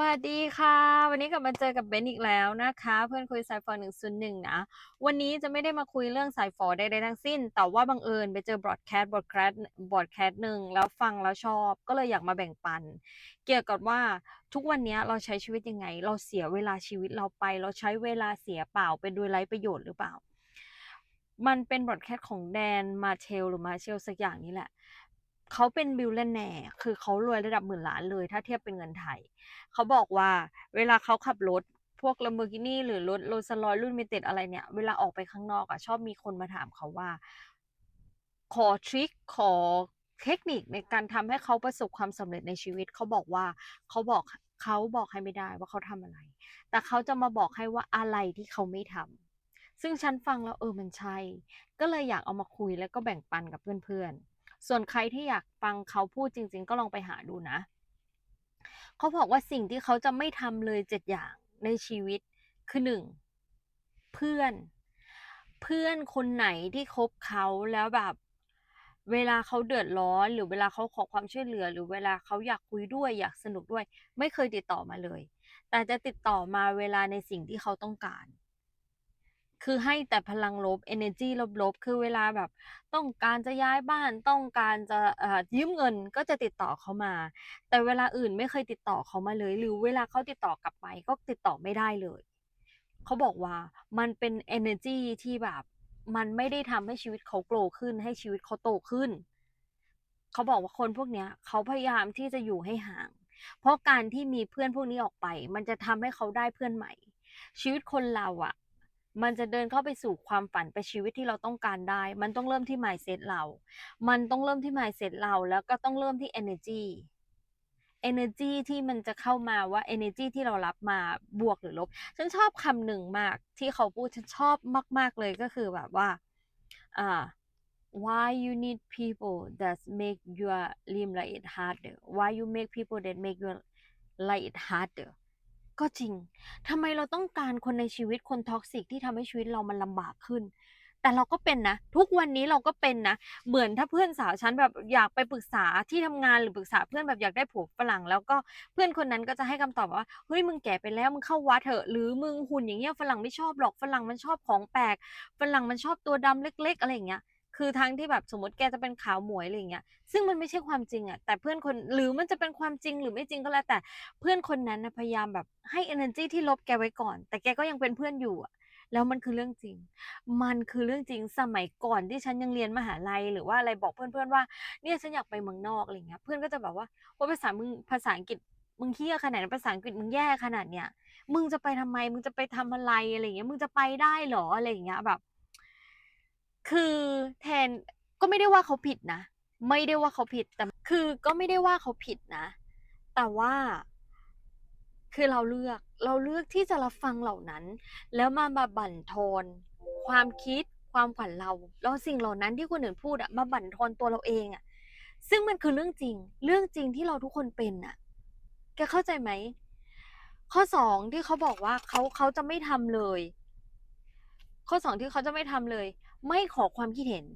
สวัสดีค่ะ วันนี้กลับมาเจอกับเบนอีกแล้วนะคะ เพื่อนคุยสายฟอหนึ่งศูนย์หนึ่งนะ วันนี้จะไม่ได้มาคุยเรื่องสายฟอใดๆทั้งสิ้น แต่ว่าบังเอิญไปเจอบรอดแคสต์บรอดแคสต์บรอดแคสต์หนึ่งแล้วฟังแล้วชอบ ก็เลยอยากมาแบ่งปัน เกี่ยวกับว่าทุกวันนี้เราใช้ชีวิตยังไง เราเสียเวลาชีวิตเราไป เราใช้เวลาเสียเปล่าเป็นโดยไร้ประโยชน์หรือเปล่า มันเป็นบรอดแคสต์ของแดนมาเชลหรือมาเชลสักอย่างนี้แหละ เขาเป็นบิลเลนแนร์คือเขารวยระดับหมื่นล้านเลย ถ้าเทียบเป็นเงินไทย เขาบอกว่าเวลาเขาขับรถพวก Lamborghini หรือรถ Rolls Royce รุ่น Limited อะไรเนี่ย เวลาออกไปข้างนอกอะชอบมีคนมาถามเขาว่า ขอทริคขอเทคนิคในการทำให้เขาประสบความสำเร็จในชีวิต เขาบอกว่าเขาบอกเขาบอกให้ไม่ได้ว่าเขาทำอะไร แต่เขาจะมาบอกให้ว่าอะไรที่เขาไม่ทำซึ่งฉันฟังแล้วเออมันใช่ ก็เลยอยากเอามาคุยแล้วก็แบ่งปันกับเพื่อนๆ ส่วนใครที่อยากฟังเขาพูดจริง ๆ ก็ลองไปหาดูนะ เขาบอกว่าสิ่งที่เขาจะไม่ทำเลยเจ็ดอย่างในชีวิตคือหนึ่งเพื่อน เพื่อนคนไหนที่คบเขาแล้วแบบเวลาเขาเดือดร้อน หรือเวลาเขาขอความช่วยเหลือ หรือเวลาเขาอยากคุยด้วยอยากสนุกด้วย ไม่เคยติดต่อมาเลย แต่จะติดต่อมาเวลาในสิ่งที่เขาต้องการ คือให้แต่พลังลบ energy ลบๆ คือเวลาแบบ ต้องการจะย้ายบ้านต้องการจะยืมเงินก็จะติดต่อเขามา แต่เวลาอื่นไม่เคยติดต่อเขามาเลย หรือเวลาเขาติดต่อกลับไปก็ติดต่อไม่ได้เลย เขาบอกว่ามันเป็น energy ที่แบบมันไม่ได้ทำให้ชีวิตเขาโกรขึ้น ให้ชีวิตเขาโตขึ้น เขาบอกว่าคนพวกเนี้ย เขาพยายามที่จะอยู่ให้ห่าง เพราะการที่มีเพื่อนพวกนี้ออกไป มันจะทำให้เขาได้เพื่อนใหม่ ชีวิตคนเราอะ มันจะเดินเข้าไปสู่ความฝันไปชีวิตที่เราต้องการได้ มันต้องเริ่มที่ mindset เรา มันต้องเริ่มที่ mindset เรา แล้วก็ต้องเริ่มที่ energy energy ที่มันจะเข้ามาว่า energy ที่เรารับมาบวกหรือลบ ฉันชอบคำหนึ่งมากที่เขาพูด ฉันชอบมาก ๆ เลยก็คือแบบว่า อ่า why you need people that make your life like it harder why you make people that make your life it harder ก็จริง ทำไมเราต้องการคนในชีวิตคนท็อกซิกที่ทำให้ชีวิตเรามันลำบากขึ้น แต่เราก็เป็นนะ ทุกวันนี้เราก็เป็นนะ เหมือนถ้าเพื่อนสาวฉันแบบอยากไปปรึกษาที่ทำงานหรือปรึกษาเพื่อนแบบอยากได้ผัวฝรั่ง แล้วก็เพื่อนคนนั้นก็จะให้คำตอบว่า เฮ้ยมึงแก่ไปแล้วมึงเข้าวัดเถอะ หรือมึงหุ่นอย่างเงี้ยฝรั่งไม่ชอบหรอกฝรั่งมันชอบของแปลกฝรั่งมันชอบตัวดำเล็ก ๆ อะไรอย่างเงี้ย คือทั้งที่แบบสมมติแกจะเป็นขาวหมวยอะไรอย่างเงี้ย ซึ่งมันไม่ใช่ความจริงอะแต่เพื่อนคนหรือมันจะเป็นความจริงหรือไม่จริงก็แล้วแต่เพื่อนคนนั้นนะพยายามแบบให้ energy ที่ลบแกไว้ก่อน แต่แกก็ยังเป็นเพื่อนอยู่อะแล้วมันคือเรื่องจริง มันคือเรื่องจริงสมัยก่อนที่ฉันยังเรียนมหาลัยหรือว่าอะไรบอกเพื่อนๆว่าเนี่ยฉันอยากไปเมืองนอกอะไรเงี้ย เพื่อนก็จะแบบว่าว่าภาษามึงภาษาอังกฤษมึงเฮี้ยขนาดภาษาอังกฤษมึงแย่ขนาดเนี้ย มึงจะไปทำไม มึงจะไปทำอะไรอะไรเงี้ย มึงจะไปได้เหรออะไรอย่างเงี้ยแบบ คือแทนก็ไม่ได้ว่าเขาผิดนะ ไม่ได้ว่าเขาผิดแต่คือก็ไม่ได้ว่าเขาผิดนะ แต่ว่าคือเราเลือกเราเลือกที่จะรับฟังเหล่านั้น แล้วมามาบั่นทอนความคิดความฝันเราแล้วสิ่งเหล่านั้นที่คนอื่นพูดอะมาบั่นทอนตัวเราเองอะซึ่งมันคือเรื่องจริง เรื่องจริงที่เราทุกคนเป็นอะแกเข้าใจไหมข้อสองที่เขาบอกว่าเขาเขาจะไม่ทำเลย ข้อสองที่เขาจะไม่ทำเลย ไม่ขอความคิดเห็น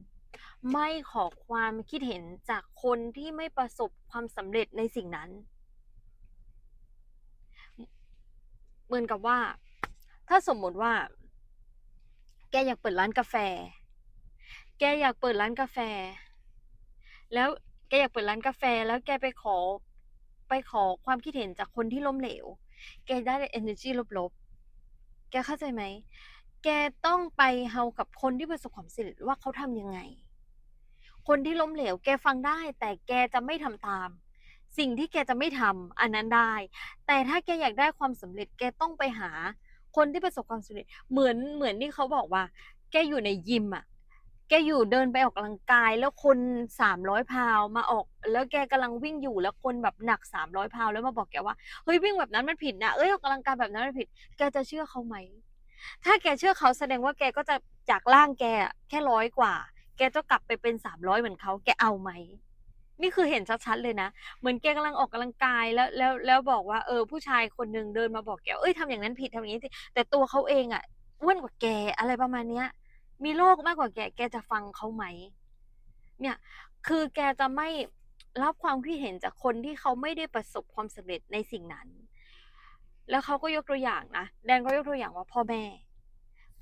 ไม่ขอความคิดเห็นจากคนที่ไม่ประสบความสำเร็จในสิ่งนั้น เหมือนกับว่า ถ้าสมมติว่า แกอยากเปิดร้านกาแฟ แกอยากเปิดร้านกาแฟ แล้วแกอยากเปิดร้านกาแฟ แล้วแกไปขอไปขอความคิดเห็นจากคนที่ล้มเหลว แกได้ energy ลบๆ แกเข้าใจไหม แกต้องไปเฮากับคนที่ประสบความสำเร็จว่าเขาทำยังไง คนที่ล้มเหลว แกฟังได้ แต่แกจะไม่ทำตาม สิ่งที่แกจะไม่ทำอันนั้นได้ แต่ถ้าแกอยากได้ความสำเร็จ แกต้องไปหา คนที่ประสบความสำเร็จ เหมือนเหมือนที่เขาบอกว่า แกอยู่ในยิมอะแกอยู่เดินไปออกกำลังกายแล้วคนสามร้อยพาวมาออก แล้วแกกำลังวิ่งอยู่แล้วคนแบบหนักสามร้อยพาวแล้วมาบอกแกว่าเฮ้ยวิ่งแบบนั้นมันผิดนะเอ้ยออกกำลังกายแบบนั้นมันผิด แกจะเชื่อเขาไหม ถ้าแกเชื่อเขาแสดงว่าแกก็จะจากร่างแกอะแค่ร้อยกว่า แกจะกลับไปเป็นสามร้อยเหมือนเขาแกเอาไหมนี่คือเห็นชัดๆเลยนะ เหมือนแกกำลังออกกำลังกายแล้วแล้วแล้วบอกว่าเออผู้ชายคนหนึ่งเดินมาบอกแกเอ้ยทำอย่างนั้นผิดทำอย่างนี้ผิดแต่ตัวเขาเองอะอ้วนกว่าแกอะไรประมาณเนี้ย มีโรคมากกว่าแกแกจะฟังเขาไหม เนี่ย คือแกจะไม่รับความคิดเห็นจากคนที่เขาไม่ได้ประสบความสำเร็จในสิ่งนั้น แล้วเขาก็ยกตัวอย่างนะแดนก็ยกตัวอย่างว่าพ่อแม่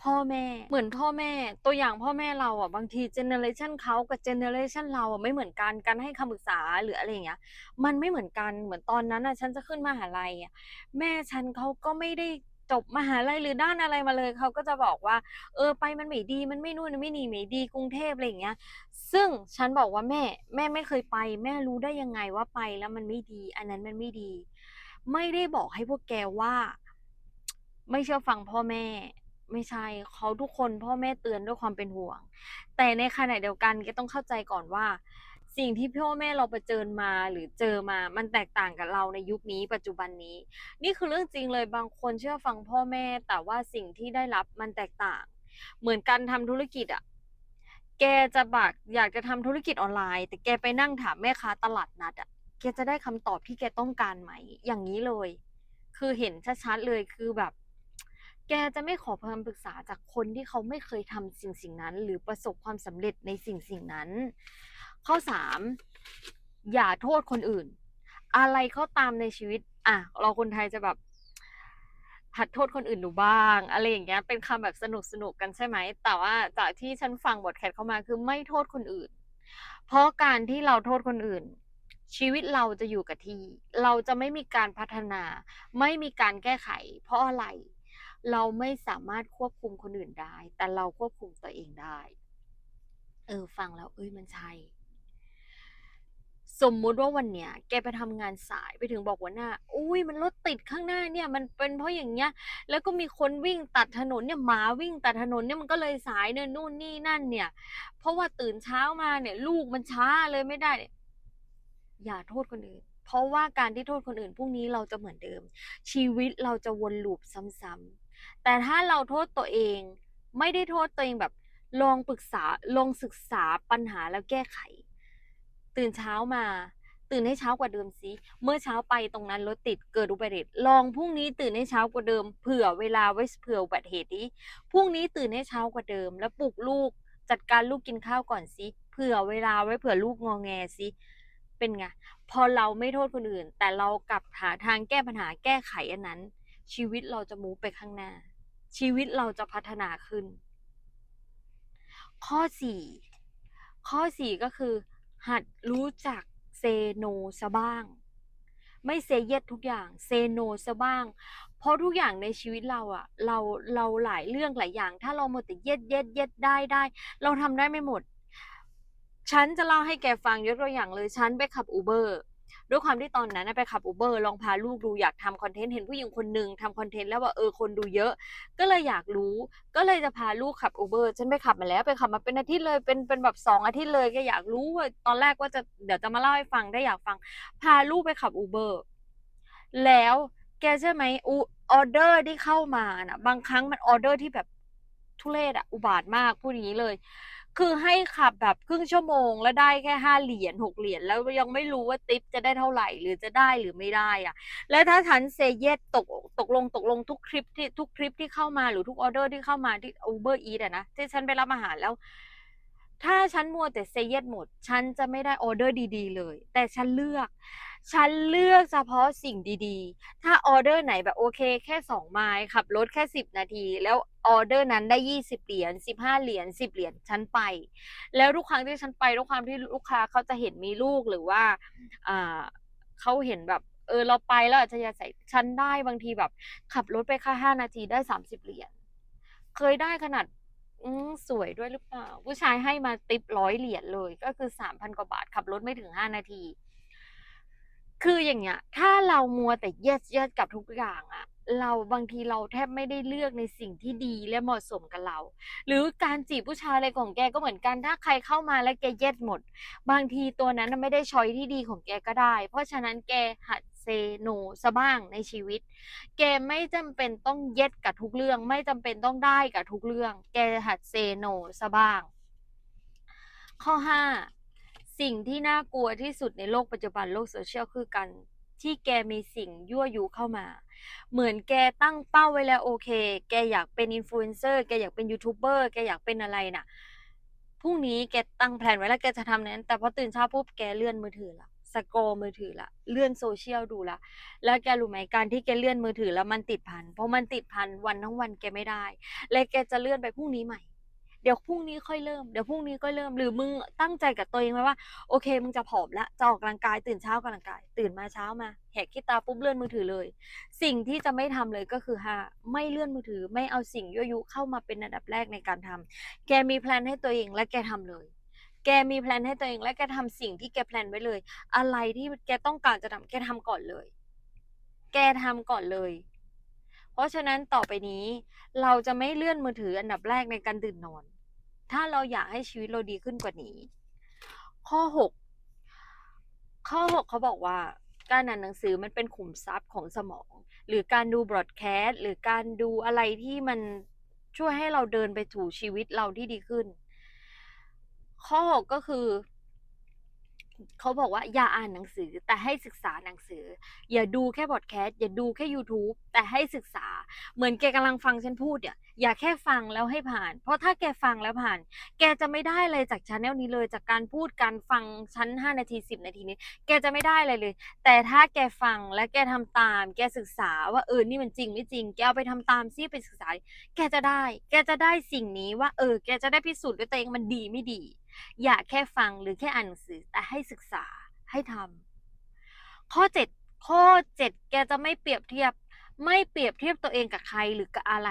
พ่อแม่เหมือนพ่อแม่ ตัวอย่างพ่อแม่เราอะบางทีเจเนอเรชันเขากับเจเนอเรชันเราอะไม่เหมือนกันการให้คำปรึกษาหรืออะไรอย่างเงี้ย มันไม่เหมือนกันเหมือนตอนนั้นอะฉันจะขึ้นมหาลัยอะแม่ฉันเขาก็ไม่ได้จบมหาลัยหรือด้านอะไรมาเลยเขาก็จะบอกว่า เออไปมันไม่ดีมันไม่นู่นไม่นี่ไม่ดีกรุงเทพอะไรอย่างเงี้ย ซึ่งฉันบอกว่าแม่ แม่ไม่เคยไป แม่รู้ได้ยังไงว่าไปแล้วมันไม่ดี อันนั้นมันไม่ดี ไม่ได้บอกให้พวกแกว่า ไม่เชื่อฟังพ่อแม่ ไม่ใช่เขาทุกคนพ่อแม่เตือนด้วยความเป็นห่วง แต่ในขณะเดียวกันก็ต้องเข้าใจก่อนว่า สิ่งที่พ่อแม่เราเผชิญมาหรือเจอมา มันแตกต่างกับเราในยุคนี้ปัจจุบันนี้ นี่คือเรื่องจริงเลยบางคนเชื่อฟังพ่อแม่ แต่ว่าสิ่งที่ได้รับมันแตกต่าง เหมือนการทำธุรกิจอะแกจะบักอยากจะทำธุรกิจออนไลน์ แต่แกไปนั่งถามแม่ค้าตลาดนัดอะ แกจะได้คำตอบที่แกต้องการไหม อย่างนี้เลย คือเห็นชัดๆเลยคือแบบ แกจะไม่ขอคำปรึกษาจากคนที่เขาไม่เคยทำสิ่งสิ่งนั้น หรือประสบความสำเร็จในสิ่งสิ่งนั้น ข้อสามอย่าโทษคนอื่น อะไรก็ตามในชีวิต อะ เราคนไทยจะแบบหัดโทษคนอื่นดูบ้าง อะไรอย่างเงี้ย เป็นคำแบบสนุกสนุกกันใช่ไหม แต่ว่าจากที่ฉันฟังบทแคสเข้ามาคือไม่โทษคนอื่น เพราะการที่เราโทษคนอื่น ชีวิตเราจะอยู่กับที่ เราจะไม่มีการพัฒนา ไม่มีการแก้ไข เพราะอะไร เราไม่สามารถควบคุมคนอื่นได้ แต่เราควบคุมตัวเองได้ เออ ฟังแล้ว เอ้ยมันใช่ สมมุติว่าวันเนี้ย แกไปทำงานสายไปถึงบอกหัวหน้า อุ๊ยมันรถติดข้างหน้าเนี่ย มันเป็นเพราะอย่างเงี้ย แล้วก็มีคนวิ่งตัดถนนเนี่ยหมาวิ่งตัดถนนเนี่ยมันก็เลยสายเนี่ยนู่นนี่นั่นเนี่ย เพราะว่าตื่นเช้ามาเนี่ย ลูกมันช้าเลยไม่ได้เนี่ย อย่าโทษคนอื่น เพราะว่าการที่โทษคนอื่นพรุ่งนี้เราจะเหมือนเดิม ชีวิตเราจะวนลูปซ้ำๆแต่ถ้าเราโทษตัวเอง ไม่ได้โทษตัวเองแบบลองปรึกษาลองศึกษาปัญหาแล้วแก้ไข ตื่นเช้ามา ตื่นให้เช้ากว่าเดิมสิเมื่อเช้าไปตรงนั้นรถติดเกิดอุบัติเหตุลองพรุ่งนี้ตื่นให้เช้ากว่าเดิม เผื่อเวลาไว้เผื่ออุบัติเหตุนี้พรุ่งนี้ตื่นให้เช้ากว่าเดิม แล้วปลุกลูกจัดการลูกกินข้าวก่อนสิเผื่อเวลาไว้เผื่อลูกงอแงสิ เป็นไงพอเราไม่โทษคนอื่น แต่เรากลับหาทางแก้ปัญหาแก้ไขอันนั้น ชีวิตเราจะมูไปข้างหน้า ชีวิตเราจะพัฒนาขึ้น ข้อสี่ข้อสี่ก็คือ หัดรู้จักเซโนซะบ้าง ไม่เซเยสทุกอย่างเซโนซะบ้าง เพราะทุกอย่างในชีวิตเราอะเราเราหลายเรื่องหลายอย่าง ถ้าเราหมดแต่เย็ดเย็ดเย็ดได้ได้ เราทำได้ไม่หมด ฉันจะเล่าให้แกฟังยกตัวอย่างเลย ฉันไปขับอูเบอร์ด้วยความที่ตอนนั้นนะไปขับอูเบอร์ลองพาลูกดูอยากทำคอนเทนต์เห็นผู้หญิงคนหนึ่งทำคอนเทนต์แล้วว่าเออคนดูเยอะ ก็เลยอยากรู้ก็เลยจะพาลูกขับอูเบอร์ฉันไปขับมาแล้วไปขับมาเป็นอาทิตย์เลยเป็นเป็นแบบสองอาทิตย์เลยก็อยากรู้ว่าตอนแรกว่าจะเดี๋ยวจะมาเล่าให้ฟังได้อยากฟัง พาลูกไปขับอูเบอร์แล้วแกเชื่อไหมอูออเดอร์ที่เข้ามาน่ะบางครั้งมันออเดอร์ที่แบบทุเรศอะอุบาทมากพูดอย่างนี้เลย คือให้ขับแบบครึ่งชั่วโมง แล้วได้แค่ห้าเหรียญหกเหรียญแล้วยังไม่รู้ว่าติปจะได้เท่าไหร่หรือจะได้หรือไม่ได้อะแล้วถ้าฉันเซเยตตกตกลงตกลงทุกคลิปที่ทุกคลิปที่เข้ามาหรือทุกออเดอร์ที่เข้ามาที่ Uber Eats อะนะที่ฉันไปรับอาหารแล้ว ถ้าฉันมัวแต่เซเยสหมด ฉันจะไม่ได้ออเดอร์ดีๆ เลย แต่ฉันเลือก ฉันเลือกเฉพาะสิ่งดีๆ ถ้าออเดอร์ไหนแบบโอเค แค่สองไมล์ขับรถแค่สิบนาที แล้วออเดอร์นั้นได้ยี่สิบเหรียญสิบห้าเหรียญสิบเหรียญฉันไป แล้วทุกครั้งที่ฉันไปทุกครั้งที่ลูกค้าเขาจะเห็นมีลูกหรือว่าอ่าเขาเห็นแบบเออเราไปแล้วอาจจะอยากใส่ฉันได้บางทีแบบ ขับรถไปแค่ห้านาทีได้สามสิบเหรียญเคยได้ขนาด อืมสวยด้วยหรือเปล่า ผู้ชายให้มาติปร้อยเหรียญเลย ก็คือสามพันกว่าบาทขับรถไม่ถึงห้านาที คืออย่างเงี้ย ถ้าเรามัวแต่ yes yes กับทุกอย่างอะเราบางทีเราแทบไม่ได้เลือกในสิ่งที่ดีและเหมาะสมกับเรา หรือการจีบผู้ชายอะไรของแกก็เหมือนกันถ้าใครเข้ามาแล้วแก yes หมด บางทีตัวนั้นไม่ได้ชอยที่ดีของแกก็ได้ เพราะฉะนั้นแกหัด เซโนซะบ้างในชีวิต แกไม่จำเป็นต้องเย็ดกับทุกเรื่อง ไม่จำเป็นต้องได้กับทุกเรื่อง แกหัดเซโนซะบ้าง ข้อห้าสิ่งที่น่ากลัวที่สุดในโลกปัจจุบันโลกโซเชียลคือการที่แกมีสิ่งยั่วยุเข้ามา เหมือนแกตั้งเป้าไว้แล้วโอเค แกอยากเป็นอินฟลูเอนเซอร์ แกอยากเป็นยูทูบเบอร์ แกอยากเป็นอะไรน่ะ พรุ่งนี้แกตั้งแผนไว้แล้วแกจะทำนั้น แต่พอตื่นเช้าปุ๊บแกเลื่อนมือถือละ สกรอมือถือละเลื่อนโซเชียลดูละแล้วแกรู้ไหมการที่แกเลื่อนมือถือแล้วมันติดพันเพราะมันติดพันวันทั้งวันแกไม่ได้ และแกจะเลื่อนไปพรุ่งนี้ใหม่เดี๋ยวพรุ่งนี้ค่อยเริ่มเดี๋ยวพรุ่งนี้ก็เริ่มหรือมึงตั้งใจกับตัวเองไว้ว่าโอเคมึงจะผอมละจะออกกำลังกายตื่นเช้าออกกำลังกาย ตื่นมาเช้ามาแหกขี้ตาปุ๊บเลื่อนมือถือเลย สิ่งที่จะไม่ทำเลยก็คือห้าไม่เลื่อนมือถือไม่เอาสิ่งยั่วยุเข้ามาเป็นอันดับแรกในการทำแกมีแพลนให้ตัวเองและแกทำเลย แกมีแพลนให้ตัวเองและแกทำสิ่งที่แกแพลนไว้เลย อะไรที่แกต้องการจะทำแกทำก่อนเลย แกทำก่อนเลย เพราะฉะนั้นต่อไปนี้ เราจะไม่เลื่อนมือถืออันดับแรกในการตื่นนอน ถ้าเราอยากให้ชีวิตเราดีขึ้นกว่านี้ ข้อหกข้อหกเขาบอกว่าการอ่านหนังสือมันเป็นขุมทรัพย์ของสมอง หรือการดูบรอดแคสต์หรือการดูอะไรที่มันช่วยให้เราเดินไปถูชีวิตเราที่ดีขึ้น ข้อหกก็คือเขาบอกว่าอย่าอ่านหนังสือแต่ให้ศึกษาหนังสือ อย่าดูแค่บอดแคสต์อย่าดูแค่ YouTube แต่ให้ศึกษา เหมือนแกกำลังฟังฉันพูดเนี่ยอย่าแค่ฟังแล้วให้ผ่าน เพราะถ้าแกฟังแล้วผ่าน แกจะไม่ได้เลยจากชาแนลนี้เลย จากการพูดการฟังชั้น 5 นาที 10 นาทีนี้ แกจะไม่ได้อะไรเลย แต่ถ้าแกฟังและแกทำตาม แกศึกษาว่าเออนี่มันจริงไม่จริง แกเอาไปทำตามซิไปศึกษา แกจะได้ แกจะได้สิ่งนี้ว่า เออ แกจะได้พิสูจน์ด้วยตัวเองมันดีไม่ดี อย่าแค่ฟังหรือแค่อ่านหนังสือ แต่ให้ศึกษาให้ทำข้อ 7 ข้อ 7 แกจะไม่เปรียบเทียบ ไม่เปรียบเทียบตัวเองกับใครหรือกับอะไร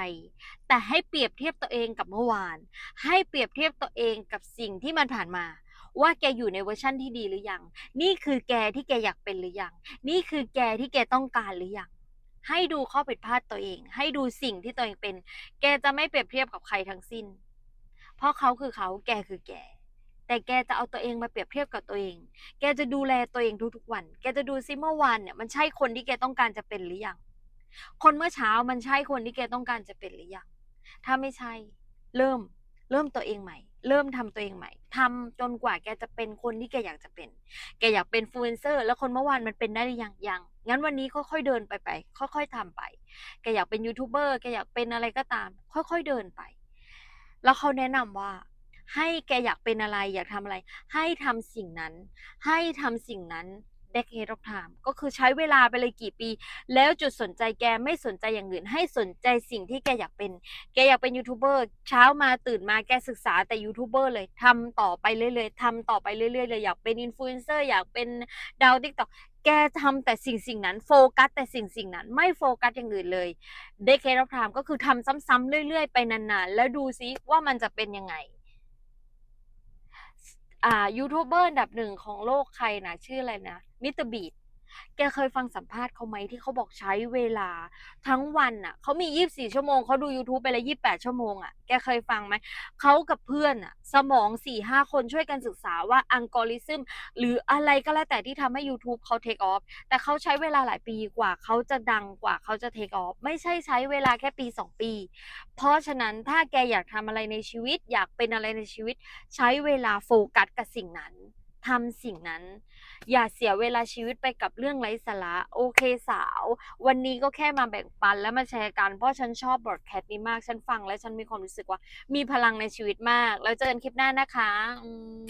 แต่ให้เปรียบเทียบตัวเองกับเมื่อวาน ให้เปรียบเทียบตัวเองกับสิ่งที่มันผ่านมาว่าแกอยู่ในเวอร์ชั่นที่ดีหรือยัง นี่คือแกที่แกอยากเป็นหรือยัง นี่คือแกที่แกต้องการหรือยัง ให้ดูข้อผิดพลาดตัวเอง ให้ดูสิ่งที่ตัวเองเป็น แกจะไม่เปรียบเทียบกับใครทั้งสิ้น เพราะเขาคือเขา แกคือแก แต่แกจะเอาตัวเองมาเปรียบเทียบกับตัวเอง แกจะดูแลตัวเองทุกๆวัน แกจะดูซิเมื่อวานเนี่ยมันใช่คนที่แกต้องการจะเป็นหรือยัง คนเมื่อเช้ามันใช่คนที่แกต้องการจะเป็นหรือยัง ถ้าไม่ใช่ เริ่ม เริ่มตัวเองใหม่ เริ่มทำตัวเองใหม่ทำจนกว่าแกจะเป็นคนที่แกอยากจะเป็น แกอยากเป็นฟลูเอนเซอร์ แล้วคนเมื่อวานมันเป็นได้หรือยัง ยัง งั้นวันนี้ค่อยๆเดินไปไป ค่อยๆทำไป แกอยากเป็นยูทูบเบอร์ แกอยากเป็นอะไรก็ตาม ค่อยๆเดินไป แล้วเขาแนะนำว่า ให้แกอยากเป็นอะไรอยากทำอะไร ให้ทำสิ่งนั้น ให้ทำสิ่งนั้น decade of time ก็คือใช้เวลาไปเลยกี่ปี แล้วจุดสนใจแกไม่สนใจอย่างอื่น ให้สนใจสิ่งที่แกอยากเป็น แกอยากเป็นยูทูบเบอร์เช้ามาตื่นมาแกศึกษาแต่ยูทูบเบอร์เลยทำต่อไปเรื่อยๆทำต่อไปเรื่อยๆเลยอยากเป็นอินฟลูเอนเซอร์อยากเป็นดาวติ๊กต็อกแกทำแต่สิ่งสิ่งนั้นโฟกัสแต่สิ่งสิ่งนั้น ไม่โฟกัสอย่างอื่นเลย decade of time ก็คือทำซ้ำๆเรื่อย ๆ ไปนานๆแล้วดูซิว่ามันจะเป็นยังไง อ่ายูทูบเบอร์อันดับหนึ่งของโลกใครนะชื่ออะไรนะมิสเตอร์บี แกเคยฟังสัมภาษณ์เขาไหมที่เขาบอกใช้เวลาทั้งวันอะเขามี 24 ชั่วโมงเขาดู YouTube ไปเลย28 ชั่วโมงอะแกเคยฟังไหมเขากับเพื่อนอะสมอง 4-5 คนช่วยกันศึกษาว่าอังกอริซึมหรืออะไรก็แล้วแต่ที่ทำให้ YouTube เขา take off แต่เขาใช้เวลาหลายปีกว่าเขาจะดังกว่าเขาจะ take off ไม่ใช่ใช้เวลาแค่ปี 2 ปี เพราะฉะนั้นถ้าแกอยากทำอะไรในชีวิต อยากเป็นอะไรในชีวิต ใช้เวลาโฟกัสกับสิ่งนั้น ทำสิ่งนั้น อย่าเสียเวลาชีวิตไปกับเรื่องไร้สาระโอเคสาว วันนี้ก็แค่มาแบ่งปันและมาแชร์กัน เพราะฉันชอบบอดแคสต์นี้มากฉันฟังและฉันมีความรู้สึกว่า มีพลังในชีวิตมาก แล้วเจอกันคลิปหน้านะคะอืม